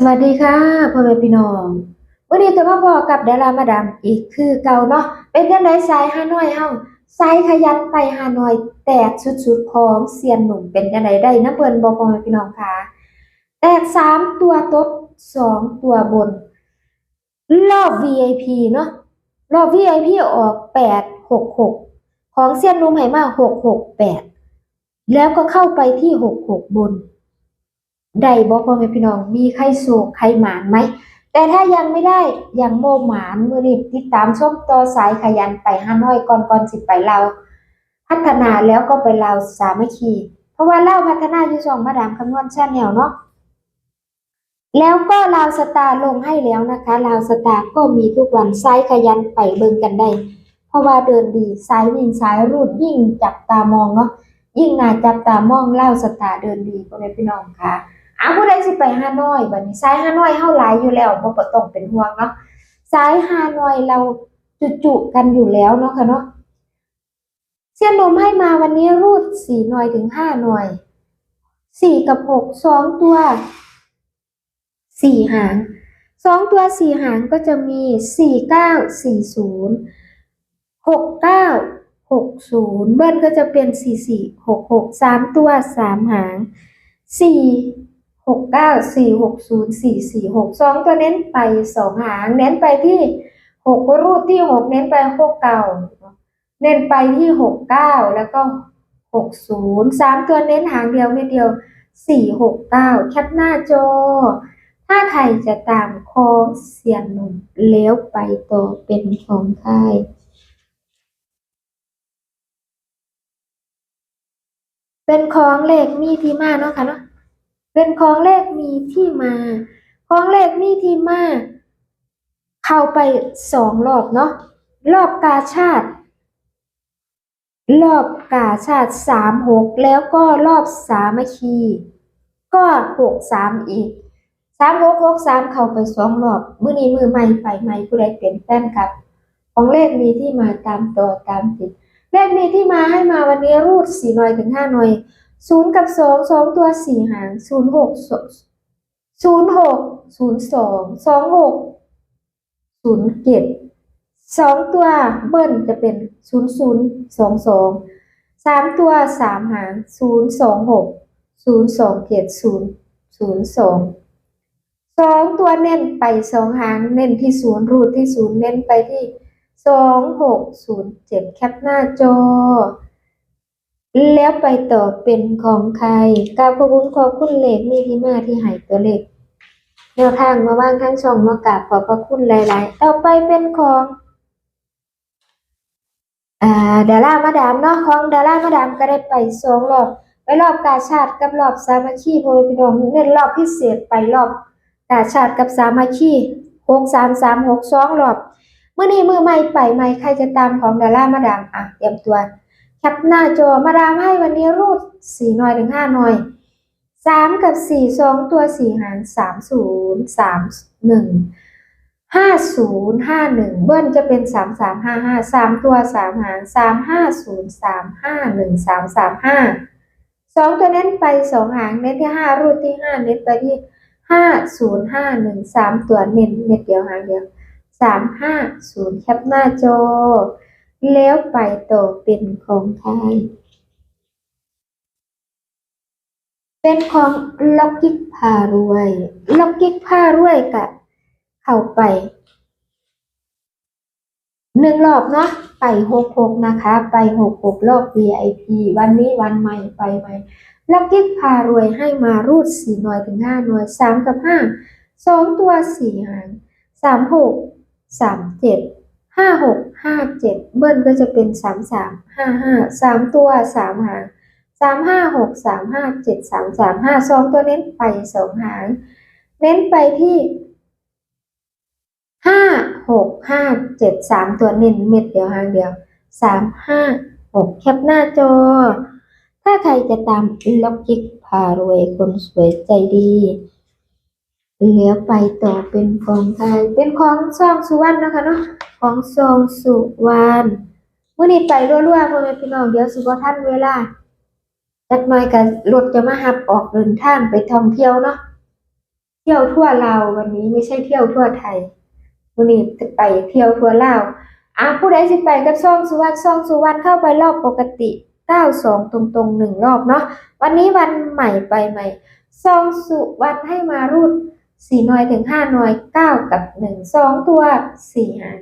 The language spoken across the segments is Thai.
สวัสดีค่ะพ่อแม่พี่น้องวันนี้ก็มาบอกับดารามาดามอีกคือเก่าเนาะเป็นจังไดสายฮานอยเฮาสายขยันไปฮานอย แตกสุดๆของเซียนหนุ่มเป็นจังไดได้นะเพิ่นบ่พ่อแม่พี่น้องค่ะ แตกสามตัวตดสองตัวบน รอบ VIP เนาะรอบ VIP ออกแปดหกหกของเซียนหนุ่มให้มาหกหกแปดแล้วก็เข้าไปที่หกหกบน ได้บ่พ่อแม่พี่น้อง มีใครโศกใครหมานไหม แต่ถ้ายังไม่ได้ยังโมหมานมือนี้ติดตามชมต่อสายขยันไปฮานอยก่อนก่อนสิไปลาวพัฒนาแล้วก็ไปลาวสามัคคีเพราะว่าลาวพัฒนาอยู่ช่องมาดามคำนวณชาแนลเนาะแล้วก็ลาวสตาร์ลงให้แล้วนะคะลาวสตาร์ก็มีทุกวันสายขยันไปเบิ่งกันได้ เพราะว่าเดินดีสายวิ่งสายรูดยิ่งจับตามองเนาะยิ่งน่าจับตามองลาวสตาร์เดินดีพ่อแม่พี่น้องค่ะ อ้าวผู้ใดสิไปฮานอยบัดนี้สายฮานอยเฮาหลายอยู่แล้วบ่บ่ต้องเป็นห่วงเนาะสายฮานอยเราจุๆกันอยู่แล้วเนาะค่ะเนาะเสี้ยนนมให้มาวันนี้รูดสี่หน่วยถึงห้าหน่วยสี่กับหกสองตัวสี่หางสองตัวสี่หางก็จะมีสี่เก้าสี่ศูนย์หกเก้าหกศูนย์เบิ้ลก็จะเป็นสี่สี่หกหกสามตัวสามหางสี่ กเก้าสี่หกศูนย์สี่สี่หกสองตัวเน้นไปสองหาง เน้นไปที่หกรูดที่หกเน้นไปหกเก้าเน้นไปที่หกเก้าแล้วก็หกศูนย์สามตัวเน้นหางเดียวไม่เดียวสี่หกเก้าแคปหน้าจอ ถ้าใครจะตามคอเสียนหนุ่มแล้ยวไปต่อเป็นของใครเป็นของเหลขมีที่มาเนาะค่ะเนาะ เป็นของเลขมีที่มา ของเลขมีที่มา เข้าไปสองรอบเนาะรอบกาชาติ รอบกาชาติสามหกแล้วก็รอบสามัคคี ก็หกสามอีกสามหกหกสามเข้าไปสองรอบ มือนี้มือใหม่ไปใหม่ผู้ใดเป็นแฟนครับ ของเลขมีที่มาตามต่อตามติด เลขมีที่มาให้มาวันนี้รูดสี่หน่วยถึงห้าหน่วย ศูนย์กับสองสองตัวสี่หางศูนย์หกศูนย์หกศูนย์สองสองหกศูนย์เจ็ดสองตัวเบิ้ลจะเป็นศูนย์ศูนย์สองสองสามตัวสามหางศูนย์สองหกศูนย์สองเจ็ดศูนย์ศูนย์สองสองตัวเน้นไปสองหางเน้นที่ศูนย์รูดที่ศูนย์เน้นไปที่สองหกศูนย์เจ็ดแคปหน้าจอ แล้วไปต่อเป็นของใครกราบขอบคุณขอบคุณเลขมีที่มาที่หายตัวเลขแนวทางมาว่างทั้งช่องมากราบขอบพระคุณหลาย ๆ ต่อไปเป็นของอ่าดารามาดามเนาะของดารามาดามก็ได้ไปสองรอบไปรอบกาชาติกับรอบสามัคคีพ่อแม่พี่น้องเน้นรอบพิเศษไปรอบกาชาติกับสามัคคีหกสามสามหกสองรอบเมื่อนี้มือใหม่ไปใหม่ใครจะตามของดารามาดามอะเตรียมตัว แคปหน้าจอมาดามให้วันนี้รูดสี่หน่อยถึงห้าหน่อยสามกับสี่สองตัวสี่หารสามศูนย์สามหนึ่งห้าศูนย์ห้าหนึ่งเบิ้ลจะเป็นสามสามห้าห้าสามตัวสามหารสามห้าศูนย์สามห้าหนึ่งสามสามห้าสองตัวเน้นไปสองหางเน้นที่ห้ารูดที่ห้าเน้นไปที่ห้าศูนย์ห้าหนึ่งสามตัวเน้นเม็ดเดียวหางเดียวสามห้าศูนย์แคปหน้าจอ แล้วไปต่อเป็นของใครเป็นของล็อกกิ๊กพารวยล็อกกิ๊กพารวยกะ เข้าไปหนึ่งรอบเนาะไปหกหกนะคะ ไปหกหกรอบ VIP วันนี้วันใหม่ไปใหม่ล็อกกิ๊กพารวยให้มารูดสี่หน่วยถึงห้าหน่วยสามกับห้าสองตัวสี่หางสามหกสามเจ็ด ห้าหกห้าเจ็ดเบิ้ลก็จะเป็นสามสามห้าห้าสามตัวสามหางสามห้าหกสามห้าเจ็ดสามสามห้าสองตัวเน้นไปสองหาง เน้นไปที่ห้าหกห้าเจ็ดสามตัวเน้นเม็ดเดียวหางเดียวสามห้าหกแคปหน้าจอ ถ้าใครจะตามล็อกจิกพารวยคนสวยใจดี เหลือไปต่อเป็นของใครเป็นของซองสุวรรณนะคะเนาะของทรงสุวรรณเมื่อนี้ไปรั่วๆพ่อแม่พี่น้องเดี๋ยวสิบ่ทันเวลาจักหน่อยกันรถจะมาหับออกเดินทางไปท่องเที่ยวเนาะที่ยวทั่วลาววันนี้ไม่ใช่เที่ยวทั่วไทยวันนี้จะไปเที่ยวทั่วลาวอะผู้ใดสิไปกับซ่องสุวรรณซ่องสุวรรณเข้าไปรอบปกติ92ตรงๆหนึ่งรอบเนาะวันนี้วันใหม่ไปใหม่ซ่องสุวรรณให้มารูด สี่หน่วยถึงห้าหน่วยเก้ากับหนึ่งสองตัวสี่หาง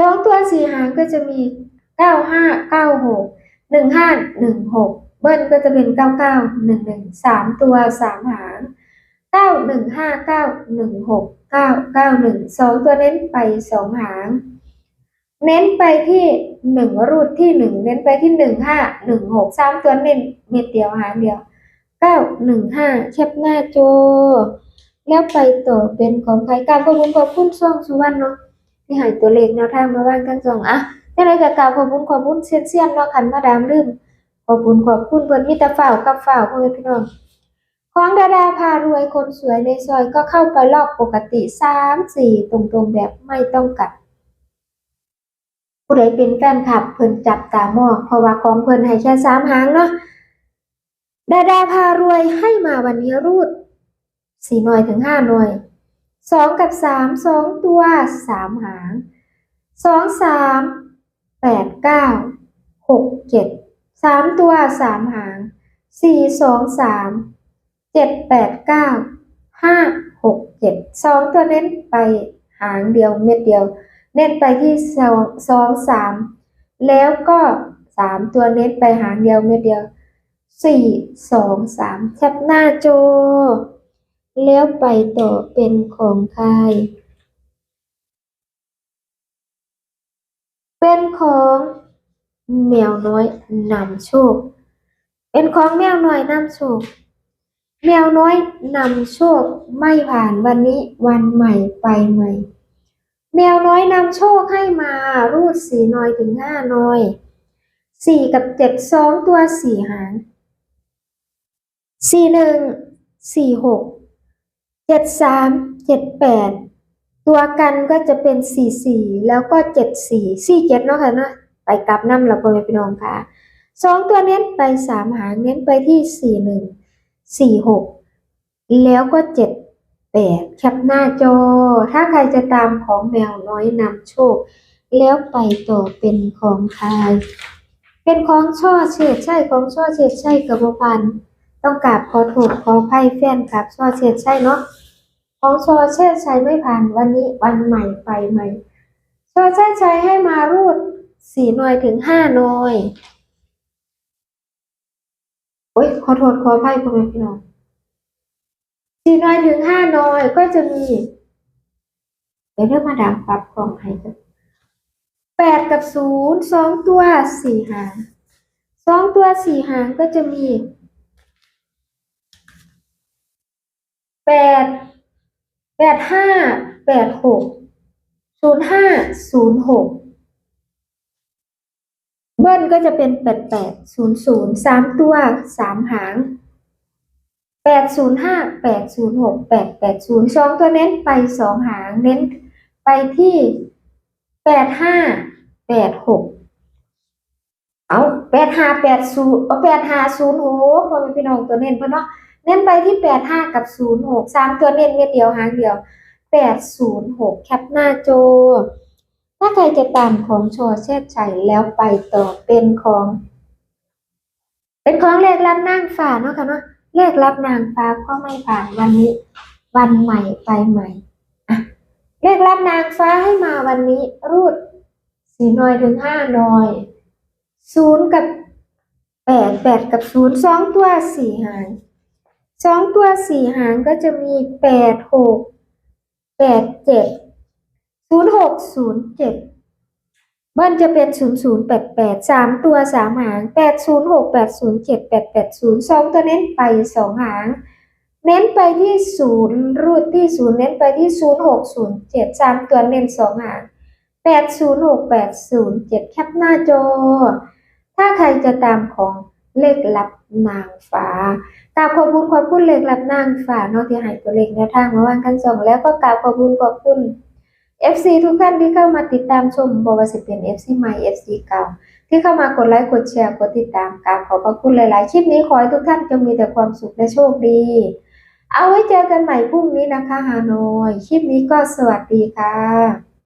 สองตัวสี่หางก็จะมีเก้าห้าเก้าหกหนึ่งห้าหนึ่งหกเบิ้ลก็จะเป็นเก้าเก้าหนึ่งหนึ่งสามตัวสามหางเก้าหนึ่งห้าเก้าหนึ่งหกเก้าเก้าหนึ่งสองตัวเน้นไปสองหาง เน้นไปที่หนึ่งรูดที่หนึ่งเน้นไปที่หนึ่งห้าหนึ่งหกสามตัวเน้นเม็ดเดียวหางเดียว เก้าหนึ่งห้าแคปหน้าโจแล้วไปต่อเป็นของใครกาบขอบคุณขอบคุณช่องสุวรรณเนาะที่ให้ตัวเลขแนวทางมาว่างกันสองอะจะได้กับกาบขอบคุณขอบคุณเซียนเซียนเนาะขันมาดามลืมขอบคุณขอบคุณเพิ่นมีแต่ฝ่าวกับฝ่าวพ่อแม่พี่น้องของดาดาพารวยคนสวยในซอยก็เข้าไปรอบปกติสามสี่ตรงๆแบบไม่ต้องกลับผู้ใดเป็นแฟนคลับเพิ่นจับตามองเพราะว่าของเพิ่นให้แค่สามหางเนาะ ดาดาพารวยให้มาวันนี้รูดสี่หน่วยถึงห้าหน่วยสองกับสามสองตัวสามหางสองสามแปดเก้าหกเจ็ดสามตัวสามหางสี่สองสามเจ็ดแปดเก้าห้าหกเจ็ดสองตัวเน้นไปหางเดียวเม็ดเดียว เน้นไปที่สองสองสามแล้วก็สามตัวเน้นไปหางเดียวเม็ดเดียว สี่สองสามแคปหน้าโจแล้วไปต่อเป็นของใคร เป็นของแมวน้อยนำโชค เป็นของแมวน้อยนำโชค แมวน้อยนำโชคไม่ผ่านวันนี้วันใหม่ไปใหม่ แมวน้อยนำโชคให้มารูดสี่น้อยถึงห้าน้อยสี่กับเจ็ดสองตัวสี่หาง สี่หนึ่งสี่หกเจ็ดสามเจ็ดแปดตัวกันก็จะเป็นสี่สี่แล้วก็เจ็ดสี่สี่เจ็ดเนาะค่ะเนาะไปกลับน้ำละพ่อแม่พี่น้องค่ะสองตัวเน้นไปสามหางเน้นไปที่สี่หนึ่งสี่หกแล้วก็เจ็ดแปดแคปหน้าจอ ถ้าใครจะตามของแมวน้อยนำโชค แล้วไปต่อเป็นของใครเป็นของช่อเฉดใช่ของช่อเฉดใช่กระบพัน ต้องกราบขอโทษขออภัยแฟนครับชอเฉดใช่เนาะของชอเฉดใช่ไม่ผ่านวันนี้วันใหม่ไปใหม่ชอเฉดใช้ให้มารูดสี่หน่วยถึงห้าหน่วยโอ้ยขอโทษขออภัยพ่อแม่พี่น้องสี่หน้อยถึงห้าหน้อยก็จะมีเดี๋ยวเริ่มมาดามปรับกล่องให้กันแปดกับศูนย์สองตัวสี่หางสองตัวสี่หางก็จะมี แปดแปดห้าแปดหกศูนย์ห้าศูนย์หกเบิ้ลก็จะเป็นแปดแปดศูนย์ศูนย์สามตัวสามหางแปดศูนย์ห้าแปดศูนย์หกแปดแปดศูนย์สองตัวเน้นไปสองหางเน้นไปที่แปดห้าแปดหกเอาแปดห้าแปดศูนย์เอาแปดห้าศูนย์หกพอเป็นพี่น้องตัวเน้นเพื่อนเนาะ เน้นไปที่แปดห้ากับศูนย์หกสามตัวเน้นเม็ดเดียวหางเดียวแปดศูนย์หกแคปหน้าโจ ถ้าใครจะตามของโชอเชษชัยแล้วไปต่อเป็นของ เป็นของเลขรับนั่งฝ่าเนาะค่ะเนาะเลขรับนางฟ้าก็ไม่ผ่านวันนี้ วันใหม่ไปใหม่เลขรับนางฟ้าให้มาวันนี้ รูดสี่หน่อยถึงห้าหน่อยศูนย์กับแปดแปดกับศูนย์สองตัวสี่หาง สองตัวสี่หางก็จะมีแปดหกแปดเจ็ดศูนย์หกศูนย์เจ็ดเบิ้ลจะเป็นศูนย์ศูนย์แปดแปดสามตัวสามหางแปดศูนย์หกแปดศูนย์เจ็ดแปดแปดศูนย์สองตัวเน้นไปสองหาง เน้นไปที่ศูนย์รูดที่ศูนย์เน้นไปที่ศูนย์หกศูนย์เจ็ดสามตัวเน้นสองหางแปดศูนย์หกแปดศูนย์เจ็ดแคปหน้าจอ ถ้าใครจะตามของเลขลับนางฟ้า กราบขอบคุณขอบคุณเลขลับนางฟ้าเนาะที่ให้ตัวเลขแนวทางมาวางกันสองแล้วก็กราบขอบคุณขอบคุณ FC ทุกท่านที่เข้ามาติดตามชมบวสิเป็น FC ใหม่ FC เก่า ที่เข้ามากดไลค์กดแชร์กดติดตามกราบขอบพระคุณหลายๆคลิปนี้ขอให้ทุกท่านจงมีแต่ความสุขและโชคดี เอาไว้เจอกันใหม่พรุ่งนี้นะคะฮานอยคลิปนี้ก็สวัสดีค่ะ